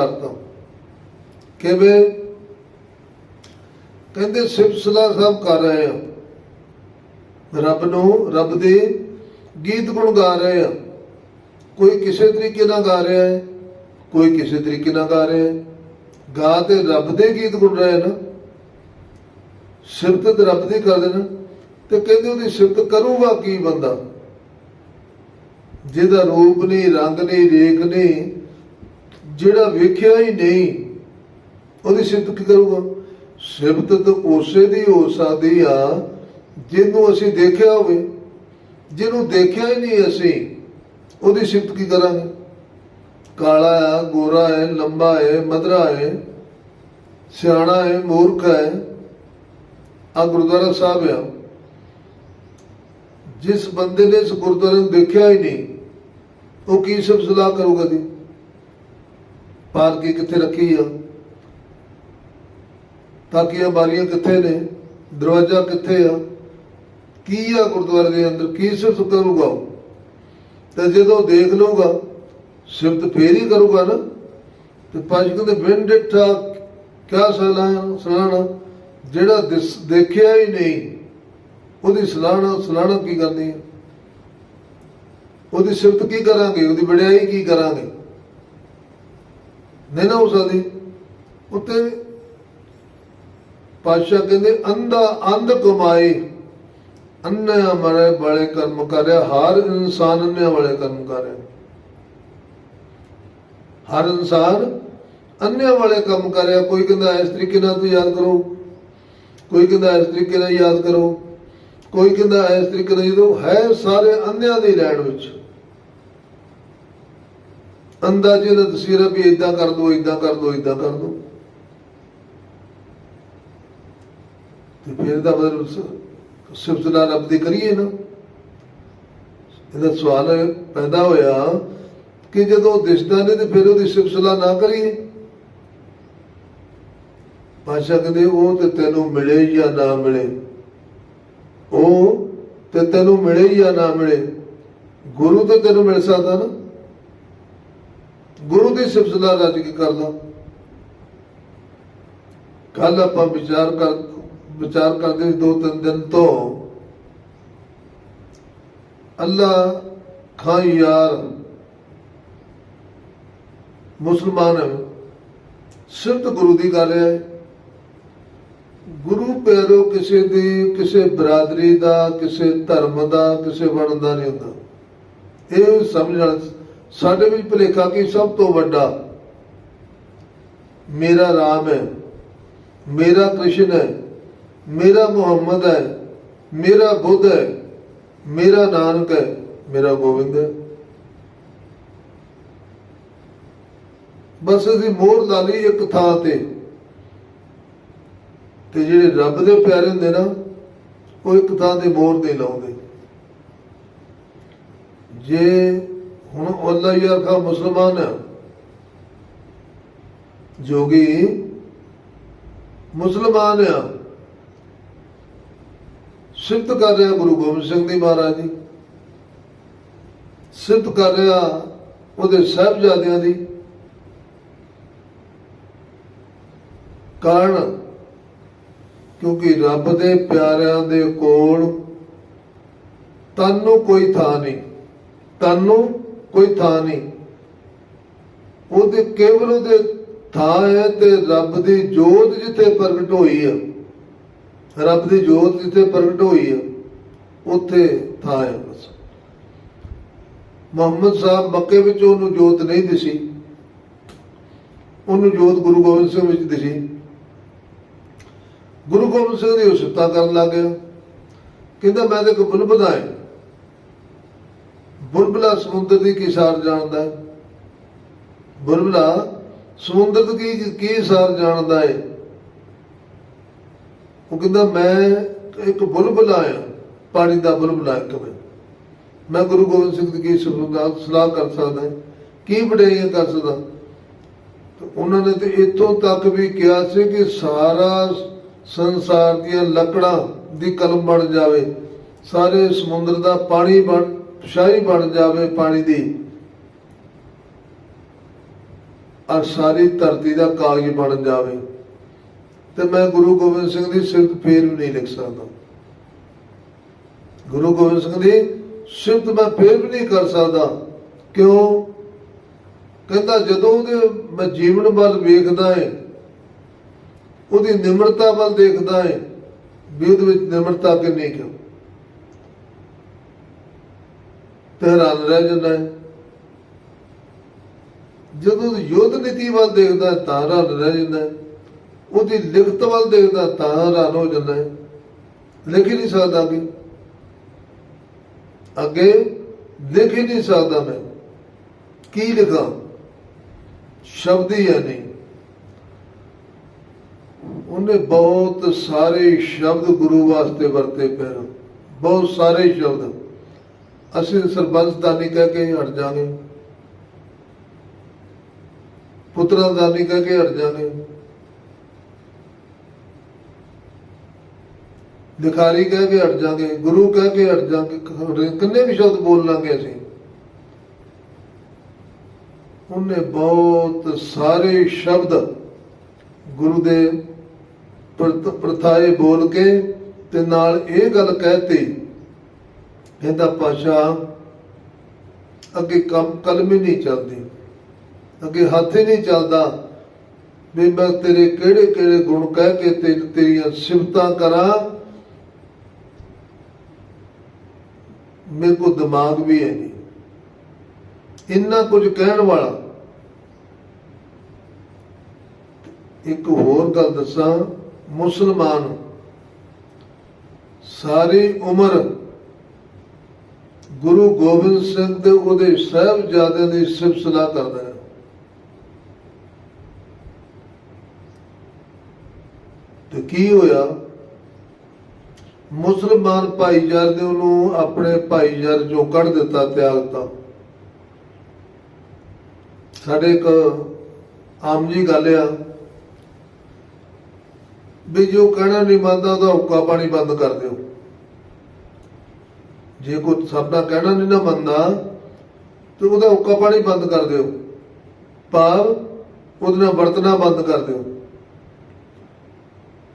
ਕਰਤਾ। ਕਿਵੇਂ? ਕਹਿੰਦੇ ਸਿਫਤਸਲਾ ਸਾਹਿਬ ਕਰ ਰਹੇ ਆ ਰੱਬ ਨੂੰ, ਰੱਬ ਦੇ ਗੀਤ ਗੁਣ ਗਾ ਰਹੇ ਆ ਕੋਈ ਕਿਸੇ ਤਰੀਕੇ ਨਾਲ ਗਾ ਰਿਹਾ ਹੈ, ਕੋਈ ਕਿਸੇ ਤਰੀਕੇ ਨਾਲ ਗਾ ਰਿਹਾ ਹੈ। ਗਾ ਤੇ ਰੱਬ ਦੇ ਗੀਤ ਗੁਣ ਰਹੇ ਨਾ। ਸਿਫਤ ਤੇ ਰੱਬ ਦੀ ਕਰਦੇ ਨਾ ਤੇ ਕਹਿੰਦੇ ਉਹਦੀ ਸਿਫਤ ਕਰੂਗਾ ਕੀ ਬੰਦਾ? ਜਿਹਦਾ ਰੂਪ ਨਹੀਂ, ਰੰਗ ਨਹੀਂ, ਰੇਖ ਨਹੀਂ ਜਿਹੜਾ ਵੇਖਿਆ ਹੀ ਨਹੀਂ, ਉਹਦੀ ਸਿਫਤ ਕੀ ਕਰੂਗਾ? ਸਿਫਤ ਤਾਂ ਉਸੇ ਦੀ ਹੋ ਸਕਦੀ ਆ, ਜਿਹਨੂੰ ਅਸੀਂ ਦੇਖਿਆ ਹੋਵੇ। ਜਿਹਨੂੰ ਦੇਖਿਆ ਹੀ ਨਹੀਂ ਅਸੀਂ, ਉਹਦੀ ਸਿਫਤ ਕੀ ਕਰਾਂਗੇ? ਕਾਲਾ ਹੈ, ਗੋਰਾ ਹੈ, ਲੰਬਾ ਹੈ, ਮਧਰਾ ਹੈ, ਸਿਆਣਾ ਹੈ, ਮੂਰਖ ਹੈ। ਆ ਗੁਰਦੁਆਰਾ ਸਾਹਿਬ ਆ। ਜਿਸ ਬੰਦੇ ਨੇ ਇਸ ਗੁਰਦੁਆਰੇ ਨੂੰ ਦੇਖਿਆ ਹੀ ਨਹੀਂ, ਉਹ ਕੀ ਸਭ ਸਲਾਹ ਕਰੂਗਾ ਦੀ ਪਾਲਕੀ ਕਿੱਥੇ ਰੱਖੀ ਆ? ਤਾਕੀਆਂ ਬਾਰੀਆਂ ਕਿੱਥੇ ਨੇ? ਦਰਵਾਜ਼ਾ ਕਿੱਥੇ ਆ? ਕੀ ਆ ਗੁਰਦੁਆਰੇ ਦੇ ਅੰਦਰ? ਕੀ ਸਿਫਤ ਕਰੂਗਾ ਉਹ? ਤੇ ਜਦੋਂ ਦੇਖ ਲਊਗਾ, ਸਿਫਤ ਫੇਰ ਹੀ ਕਰੂਗਾ ਨਾ? ਤੇ ਪੰਜ ਕਹਿੰਦੇ, ਬਿਨ ਡਿਠਾ ਕਿਆ ਸਲਾਹ ਸਲਾਹਣਾ ਜਿਹੜਾ ਦੇਖਿਆ ਹੀ ਨਹੀਂ, ਉਹਦੀ ਸਲਾਹਣਾ ਸਲਾਹਣਾ ਕੀ ਕਰਨੀ ਹੈ ਉਹਦੀ ਸਿਫਤ ਕੀ ਕਰਾਂਗੇ? ਉਹਦੀ ਵਡਿਆਈ ਕੀ ਕਰਾਂਗੇ? ਨਹੀਂ ਨਾ ਹੋ ਸਕਦੀ। ਉੱਤੇ ਪਾਸ਼ਾ ਕਹਿੰਦੇ, ਅੰਧਾ ਅੰਧ ਕਮਾਈ। ਅੰਨਿਆ ਮਰੇ ਬੜੇ ਕਰਮ ਕਰਿਆ ਹਰ ਇਨਸਾਨ ਅੰਨਿਆ ਵਾਲੇ ਕਰਮ ਕਰਿਆ ਹਰ ਇਨਸਾਨ ਅੰਨਿਆ ਵਾਲੇ ਕੰਮ ਕਰਿਆ ਕੋਈ ਕਹਿੰਦਾ ਇਸ ਤਰੀਕੇ ਨਾਲ ਤੂੰ ਯਾਦ ਕਰੋ। ਕੋਈ ਕਹਿੰਦਾ ਇਸ ਤਰੀਕੇ ਨਾਲ ਯਾਦ ਕਰੋ। ਕੋਈ ਕਹਿੰਦਾ ਇਸ ਤਰੀਕੇ ਨਾਲ ਜਦੋਂ ਹੈ ਸਾਰੇ ਅੰਨਿਆਂ ਦੀ ਲੈਣ ਵਿੱਚ। ਅੰਦਾਜ਼ੇ ਦਾ ਤਸਵੀਰ ਵੀ ਇਦਾਂ ਕਰ ਦੋ ਇਦਾਂ ਕਰ ਦੋ ਇਦਾਂ ਕਰ ਦੋ। ਤੇ ਫਿਰ ਦਾ ਮਤਲਬ ਸਿਫਤਨਾ ਰੱਬ ਦੀ ਕਰੀਏ ਨਾ। ਇਹਦਾ ਸਵਾਲ ਪੈਦਾ ਹੋਇਆ ਕਿ ਜਦੋਂ ਦਿਸਦਾ ਨੇ ਤੇ ਫਿਰ ਉਹਦੀ ਸਿਫਤਨਾ ਨਾ ਕਰੀਏ। ਪਾਸ਼ਾ ਕਹਿੰਦੇ, ਉਹ ਤੇ ਤੈਨੂੰ ਮਿਲੇ ਜਾਂ ਨਾ ਮਿਲੇ। ਉਹ ਤੇ ਤੈਨੂੰ ਮਿਲੇ ਜਾਂ ਨਾ ਮਿਲੇ। ਗੁਰੂ ਤੇ ਤੈਨੂੰ ਮਿਲ ਸਕਦਾ ਨਾ। ਗੁਰੂ ਦੀ ਸਿਫਤਨਾ ਰੱਜ ਕੇ ਕਰਦਾ ਕੱਲ ਆਪਾਂ ਵਿਚਾਰ ਕਰ, ਵਿਚਾਰ ਕਰਦੇ ਦੋ ਤਿੰਨ ਦਿਨ ਤੋਂ। ਅੱਲਾ ਖਾਂ ਯਾਰ ਮੁਸਲਮਾਨ ਹੈ ਗੁਰੂ ਦੀ ਗੱਲ ਹੈ। ਗੁਰੂ ਪਿਆਰੋ ਕਿਸੇ ਦੀ, ਕਿਸੇ ਬਰਾਦਰੀ ਦਾ, ਕਿਸੇ ਧਰਮ ਦਾ, ਕਿਸੇ ਵਰਣ ਦਾ ਨਹੀਂ ਹੁੰਦਾ। ਇਹ ਸਮਝਣ ਸਾਡੇ ਵਿੱਚ ਭੁਲੇਖਾ ਕਿ? ਸਭ ਤੋਂ ਵੱਡਾ ਮੇਰਾ ਰਾਮ ਹੈ, ਮੇਰਾ ਕ੍ਰਿਸ਼ਨ ਹੈ, ਮੇਰਾ ਮੁਹੰਮਦ ਹੈ, ਮੇਰਾ ਬੁੱਧ ਹੈ, ਮੇਰਾ ਨਾਨਕ ਹੈ, ਮੇਰਾ ਗੋਬਿੰਦ ਹੈ। ਬਸ ਅਸੀਂ ਮੋਹਰ ਲਾ ਲਈ ਇੱਕ ਥਾਂ ਤੇ। ਤੇ ਜਿਹੜੇ ਰੱਬ ਦੇ ਪਿਆਰੇ ਹੁੰਦੇ ਨਾ, ਉਹ ਇੱਕ ਥਾਂ ਤੇ ਮੋਹਰ ਦੇ ਲਾਉਂਦੇ। ਜੇ ਹੁਣ ਅੱਲਾ ਹੀ ਕਾ ਮੁਸਲਮਾਨ ਹੈ ਜੋਗੀ ਮੁਸਲਮਾਨ ਆ। ਸਿਫਤ ਕਰ ਰਿਹਾ ਗੁਰੂ ਗੋਬਿੰਦ ਸਿੰਘ ਜੀ ਮਹਾਰਾਜ ਜੀ ਸਿਫਤ ਕਰ ਰਿਹਾ ਉਹਦੇ ਸਾਹਿਬਜ਼ਾਦਿਆਂ ਦੀ। ਕਾਰਨ ਕਿਉਂਕਿ ਰੱਬ ਦੇ ਪਿਆਰਿਆਂ ਦੇ ਕੋਲ ਤਨ ਨੂੰ ਕੋਈ ਥਾਂ ਨਹੀਂ। ਤਨ ਨੂੰ ਕੋਈ ਥਾਂ ਨਹੀਂ। ਉਹਦੇ ਕੇਵਲ ਉਹਦੇ ਥਾਂ ਹੈ ਤੇ ਰੱਬ ਦੀ ਜੋਤ ਜਿੱਥੇ ਪ੍ਰਗਟ ਹੋਈ ਹੈ ਰੱਬ ਦੀ ਜੋਤ ਜਿੱਥੇ ਪ੍ਰਗਟ ਹੋਈ ਹੈ ਉੱਥੇ ਥਾਂ ਹੈ ਬਸ। ਮੁਹੰਮਦ ਸਾਹਿਬ ਮੱਕੇ ਵਿੱਚ ਉਹਨੂੰ ਜੋਤ ਨਹੀਂ ਦਿਸੀ। ਉਹਨੂੰ ਜੋਤ ਗੁਰੂ ਗੋਬਿੰਦ ਸਿੰਘ ਵਿੱਚ ਦਿਸੀ। ਗੁਰੂ ਗੋਬਿੰਦ ਸਿੰਘ ਦੀ ਉਸਤਾ ਕਰਨ ਲੱਗ ਗਿਆ। ਕਹਿੰਦਾ, ਮੈਂ ਤੇ ਇੱਕ ਬੁਲਬੁਲਾ ਬੁਲਬੁਲਾ ਸਮੁੰਦਰ ਦੀ ਕੀ ਸਾਰ ਜਾਣਦਾ ਹੈ? ਬੁਲਬੁਲਾ ਸਮੁੰਦਰ ਦੀ ਕੀ ਸਾਰ ਜਾਣਦਾ ਹੈ? ਉਹ ਕਹਿੰਦਾ, ਮੈਂ ਇੱਕ ਬੁਲਬੁਲਾ ਆ ਪਾਣੀ ਦਾ ਬੁਲਬੁਲਾ ਇੱਕ ਮੈਂ। ਮੈਂ ਗੁਰੂ ਗੋਬਿੰਦ ਸਿੰਘ ਦੀ ਕੀ ਸਲਾਹ ਕਰ ਸਕਦਾ ਕੀ ਵਡਿਆਈਆਂ ਕਰ ਸਕਦਾ? ਉਹਨਾਂ ਨੇ ਤੇ ਇੱਥੋਂ ਤੱਕ ਵੀ ਕਿਹਾ ਸੀ ਕਿ ਸਾਰਾ ਸੰਸਾਰ ਦੀਆਂ ਲੱਕੜਾਂ ਦੀ ਕਲਮ ਬਣ ਜਾਵੇ। ਸਾਰੇ ਸਮੁੰਦਰ ਦਾ ਪਾਣੀ ਬਣ ਸ਼ਾਹੀ ਬਣ ਜਾਵੇ ਪਾਣੀ ਦੀ। ਔਰ ਸਾਰੀ ਧਰਤੀ ਦਾ ਕਾਗਜ਼ ਬਣ ਜਾਵੇ। ਤੇ ਮੈਂ ਗੁਰੂ ਗੋਬਿੰਦ ਸਿੰਘ ਦੀ ਸਿਫਤ ਫੇਰ ਵੀ ਨਹੀਂ ਲਿਖ ਸਕਦਾ। ਗੁਰੂ ਗੋਬਿੰਦ ਸਿੰਘ ਦੀ ਸਿਫਤ ਮੈਂ ਫੇਰ ਵੀ ਨਹੀਂ ਕਰ ਸਕਦਾ। ਕਿਉਂ? ਕਹਿੰਦਾ ਜਦੋਂ ਉਹਦੇ ਮੈਂ ਜੀਵਨ ਵੱਲ ਵੇਖਦਾ ਹੈ ਉਹਦੀ ਨਿਮਰਤਾ ਵੱਲ ਦੇਖਦਾ ਹੈ ਵੀ ਉਹਦੇ ਵਿੱਚ ਨਿਮਰਤਾ ਕਿੰਨੀ ਕਿਉਂ ਤੇ ਹੈਰਾਨ ਰਹਿ ਜਾਂਦਾ ਹੈ। ਜਦੋਂ ਯੋਧ ਨੀਤੀ ਵੱਲ ਦੇਖਦਾ ਤਾਂ ਹੈਰਾਨ ਰਹਿ ਜਾਂਦਾ ਹੈ। ਉਹਦੀ ਲਿਖਤ ਵੱਲ ਦੇਖਦਾ ਤਾਂ ਹੈਰਾਨ ਹੋ ਜਾਂਦਾ ਹੈ। ਲਿਖ ਹੀ ਨਹੀਂ ਸਕਦਾ ਅੱਗੇ। ਅੱਗੇ ਲਿਖ ਹੀ ਨਹੀਂ ਸਕਦਾ ਮੈਂ। ਕੀ ਲਿਖਾਂ? ਸ਼ਬਦ ਹੀ ਹੈ ਨਹੀਂ। ਉਹਨੇ ਬਹੁਤ ਸਾਰੇ ਸ਼ਬਦ ਗੁਰੂ ਵਾਸਤੇ ਵਰਤੇ ਪਏ ਬਹੁਤ ਸਾਰੇ ਸ਼ਬਦ। ਅਸੀਂ ਸਰਬੰਸਦਾਨੀ ਕਹਿ ਕੇ ਹਟ ਜਾਾਂਗੇ ਪੁੱਤਰਾਂ ਦਾਨੀ ਕਹਿ ਕੇ ਹਟ ਜਾਾਂਗੇ ਦਿਖਾਰੀ ਕਹਿ ਕੇ ਹਟ ਜਾਾਂਗੇ ਗੁਰੂ ਕਹਿ ਕੇ ਹਟ ਜਾਾਂਗੇ ਕਿੰਨੇ ਵੀ ਸ਼ਬਦ ਬੋਲ ਲਾਂਗੇ ਅਸੀਂ। ਉਹਨੇ ਬਹੁਤ ਸਾਰੇ ਸ਼ਬਦ ਗੁਰੂ ਦੇ ਪ੍ਰਥਾਏ ਬੋਲ ਕੇ ਤੇ ਨਾਲ ਇਹ ਗੱਲ ਕਹਿਤੀ ਕਹਿੰਦਾ, ਪਾਸ਼ਾ, ਅੱਗੇ ਕੰਮ ਕਲਮ ਹੀ ਨਹੀਂ ਚੱਲਦੀ, ਅੱਗੇ ਹੱਥ ਹੀ ਨਹੀਂ ਚੱਲਦਾ। ਵੀ ਮੈਂ ਤੇਰੇ ਕਿਹੜੇ ਕਿਹੜੇ ਗੁਣ ਕਹਿ ਕੇ ਤੇ ਤੇਰੀਆਂ ਸਿਫਤਾਂ ਕਰਾਂ। ਮੇਰੇ ਕੋਲ ਦਿਮਾਗ ਵੀ ਹੈ ਨਹੀਂ। ਇੰਨਾ ਕੁਝ ਕਹਿਣ ਵਾਲਾ। ਇੱਕ ਹੋਰ ਗੱਲ ਦੱਸਾਂ, ਮੁਸਲਮਾਨ, ਸਾਰੀ ਉਮਰ ਗੁਰੂ ਗੋਬਿੰਦ ਸਿੰਘ ਤੇ ਉਹਦੇ ਸਾਹਿਬਜ਼ਾਦਿਆਂ ਦੀ ਸਿਫਤ ਸਲਾਹ ਕਰਦਾ ਹੈ। ਤੇ ਕੀ ਹੋਇਆ? ਮੁਸਲਮਾਨ ਭਾਈਚਾਰੇ ਨੇ ਉਹਨੂੰ ਆਪਣੇ ਭਾਈਚਾਰੇ ਚੋਂ ਕੱਢ ਦਿੱਤਾ ਤਿਆਗਤਾ ਸਾਡੇ ਇੱਕ ਆਮ ਜੀ ਗੱਲ ਆ ਵੀ ਜੋ ਕਹਿਣਾ ਨਹੀਂ ਮੰਨਦਾ, ਉਹਦਾ ਹੁੱਕਾ ਪਾਣੀ ਬੰਦ ਕਰ ਦਿਓ। ਜੇ ਕੋਈ ਸਭ ਦਾ ਕਹਿਣਾ ਨਹੀਂ ਨਾ ਮੰਨਦਾ, ਤੇ ਉਹਦਾ ਉੱਕਾ ਪਾਣੀ ਬੰਦ ਕਰ ਦਿਓ। ਭਾਵ ਉਹਦੇ ਨਾਲ ਵਰਤਣਾ ਬੰਦ ਕਰ ਦਿਓ।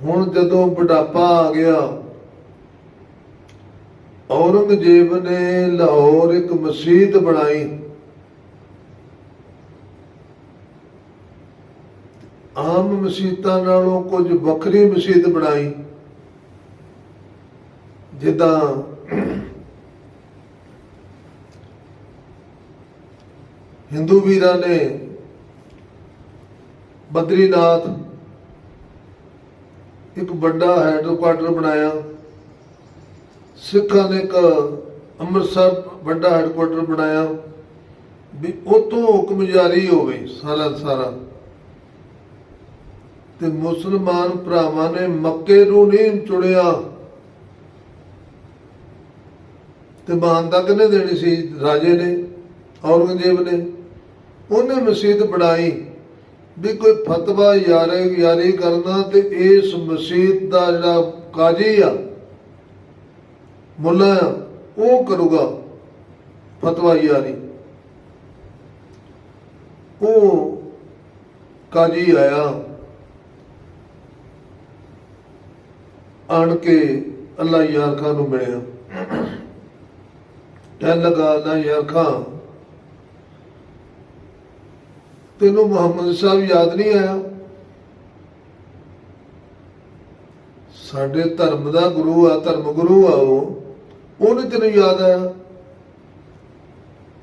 ਹੁਣ ਜਦੋਂ ਬੁਢਾਪਾ ਆ ਗਿਆ, ਔਰੰਗਜ਼ੇਬ ਨੇ ਲਾਹੌਰ ਇੱਕ ਮਸਜਿਦ ਬਣਾਈ। ਆਮ ਮਸਜਿਦਾਂ ਨਾਲੋਂ ਕੁਝ ਵੱਖਰੀ ਮਸਜਿਦ ਬਣਾਈ। ਜਿੱਦਾਂ ਹਿੰਦੂ ਵੀਰਾਂ ਨੇ ਬਦਰੀਨਾਥ ਇੱਕ ਵੱਡਾ ਹੈਡਕੁਆਟਰ ਬਣਾਇਆ। ਸਿੱਖਾਂ ਨੇ ਇੱਕ ਅੰਮ੍ਰਿਤਸਰ ਵੱਡਾ ਹੈਡਕੁਆਟਰ ਬਣਾਇਆ ਵੀ ਉਤੋਂ ਹੁਕਮ ਜਾਰੀ ਹੋਵੇ ਸਾਰਾ ਸਾਰਾ। ਤੇ ਮੁਸਲਮਾਨ ਭਰਾਵਾਂ ਨੇ ਮੱਕੇ ਨੂੰ ਨਹੀਂ ਚੁੜਿਆ ਤੇ ਮਾਨਤਾ ਕਿਹਨੇ ਦੇਣੀ ਸੀ, ਰਾਜੇ ਨੇ, ਔਰੰਗਜ਼ੇਬ ਨੇ। ਉਹਨੇ ਮਸਜਿਦ ਬਣਾਈ ਵੀ ਕੋਈ ਫਤਵਾ ਯਾਰੇ ਯਾਰੀ ਕਰਨਾ ਤੇ ਇਸ ਮਸਜਿਦ ਦਾ ਜਿਹੜਾ ਕਾਜੀ ਆ, ਮੁੱਲਾ ਉਹ ਕਰੂਗਾ ਫਤਵਾ ਯਾਰੀ। ਉਹ ਕਾਜੀ ਆਇਆ, ਆਣ ਕੇ ਅੱਲਾ ਯਾਰ ਖਾਨ ਨੂੰ ਮਿਲਿਆ। ਕਹਿਣ ਲਗਾ ਅੱਲਾ ਯਾਰ ਖਾਨ ਤੈਨੂੰ ਮੁਹੰਮਦ ਸਾਹਿਬ ਯਾਦ ਨਹੀਂ ਆਇਆ? ਸਾਡੇ ਧਰਮ ਦਾ ਗੁਰੂ ਆ, ਧਰਮ ਗੁਰੂ ਆ ਉਹ। ਉਹਨੇ ਤੈਨੂੰ ਯਾਦ ਆਇਆ?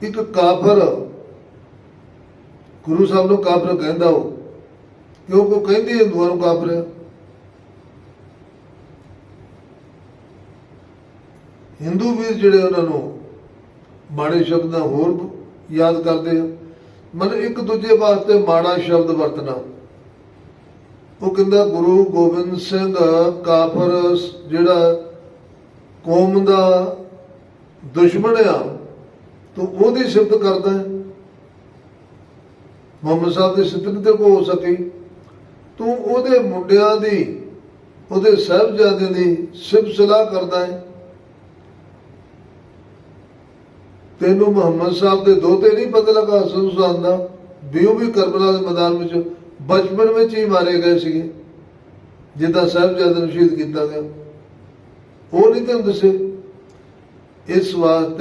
ਇੱਕ ਕਾਫਰ, ਗੁਰੂ ਸਾਹਿਬ ਨੂੰ ਕਾਫਰ ਕਹਿੰਦਾ ਉਹ। ਕਿਉਂਕਿ ਕਹਿੰਦੇ ਹਿੰਦੂਆਂ ਨੂੰ ਕਾਫਰ? ਆ ਹਿੰਦੂ ਵੀਰ ਜਿਹੜੇ ਉਹਨਾਂ ਨੂੰ ਮਾੜੇ ਸ਼ਬਦਾਂ ਹੋਰ ਯਾਦ ਕਰਦੇ ਆ। ਮਨ ਇੱਕ ਦੂਜੇ ਵਾਸਤੇ ਮਾੜਾ ਸ਼ਬਦ ਵਰਤਣਾ। ਉਹ ਕਹਿੰਦਾ, ਗੁਰੂ ਗੋਬਿੰਦ ਸਿੰਘ ਕਾਫਰ ਜਿਹੜਾ ਕੌਮ ਦਾ ਦੁਸ਼ਮਣ ਆ, ਤੂੰ ਉਹਦੀ ਸਿਫਤ ਕਰਦਾ ਹੈ। ਮੁਹੰਮਦ ਸਾਹਿਬ ਦੀ ਸਿਫਤ ਨਹੀਂ ਤੇ ਕੋ ਹੋ ਸਕੀ? ਤੂੰ ਉਹਦੇ ਮੁੰਡਿਆਂ ਦੀ, ਉਹਦੇ ਸਾਹਿਬਜ਼ਾਦਿਆਂ ਦੀ ਸਿਫਤ ਸਲਾਹ ਕਰਦਾ ਹੈ। ਤੈਨੂੰ ਮੁਹੰਮਦ ਸਾਹਿਬ ਦੇ ਦੋਤੇ ਨਹੀਂ ਪਤਾ ਲੱਗਾ ਹਸਨ ਹੁਸੈਨ ਦਾ? ਵੀ ਉਹ ਵੀ ਕਰਬਲਾ ਦੇ ਮੈਦਾਨ ਵਿੱਚ ਬਚਪਨ ਵਿੱਚ ਹੀ ਮਾਰੇ ਗਏ ਸੀਗੇ। ਜਿੱਦਾਂ ਸਾਹਿਬਜ਼ਾਦੇ ਨੂੰ ਸ਼ਹੀਦ ਕੀਤਾ ਗਿਆ। ਉਹ ਨਹੀਂ ਤੈਨੂੰ ਦੱਸੇ। ਇਸ ਵਾਸਤੇ